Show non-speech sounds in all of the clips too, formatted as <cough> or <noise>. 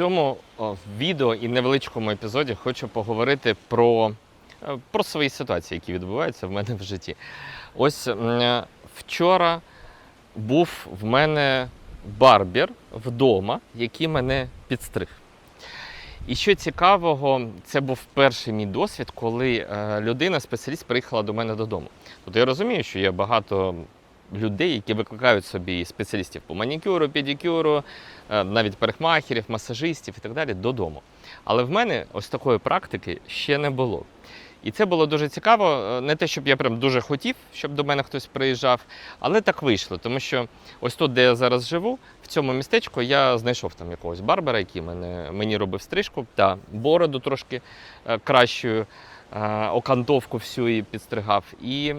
цьому відео і невеличкому епізоді хочу поговорити про, е, про свої ситуації, які відбуваються в мене в житті. Ось вчора був в мене барбір вдома, який мене підстриг. І що цікавого, це був перший мій досвід, коли е, людина, спеціаліст, приїхала до мене додому. Тобто я розумію, що є багато людей, які викликають собі спеціалістів по манікюру, педикюру, е, навіть парикмахерів, масажистів і так далі додому. Але в мене ось такої практики ще не було. І це було дуже цікаво. е, Не те, щоб я прям дуже хотів, щоб до мене хтось приїжджав, але так вийшло, тому що ось тут, де я зараз живу, в цьому містечку я знайшов там якогось барбера, який мене, мені робив стрижку та бороду трошки е, кращою, окантовку всю і підстригав. І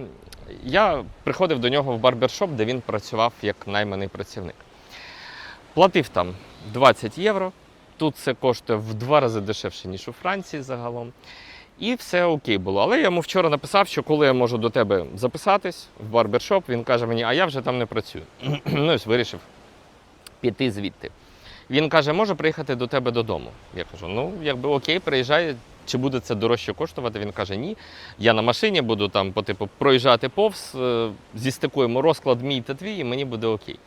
я приходив до нього в барбершоп, де він працював як найманий працівник. Платив там 20 євро. Тут це коштує в два рази дешевше, ніж у Франції загалом. І все окей було. Але я йому вчора написав, що коли я можу до тебе записатись в барбершоп, він каже мені, а я вже там не працюю. <clears throat> ну, ось вирішив піти звідти. Він каже, можу приїхати до тебе додому. Я кажу, ну, якби окей, приїжджай, чи буде це дорожче коштувати? Він каже, ні. Я на машині буду там по типу проїжджати повз, е, зістикуємо розклад мій та твій, і мені буде окей.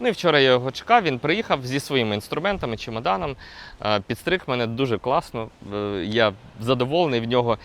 Ну і вчора я його чекав, він приїхав зі своїми інструментами, чемоданом, е, підстриг мене дуже класно. е, Я задоволений в нього.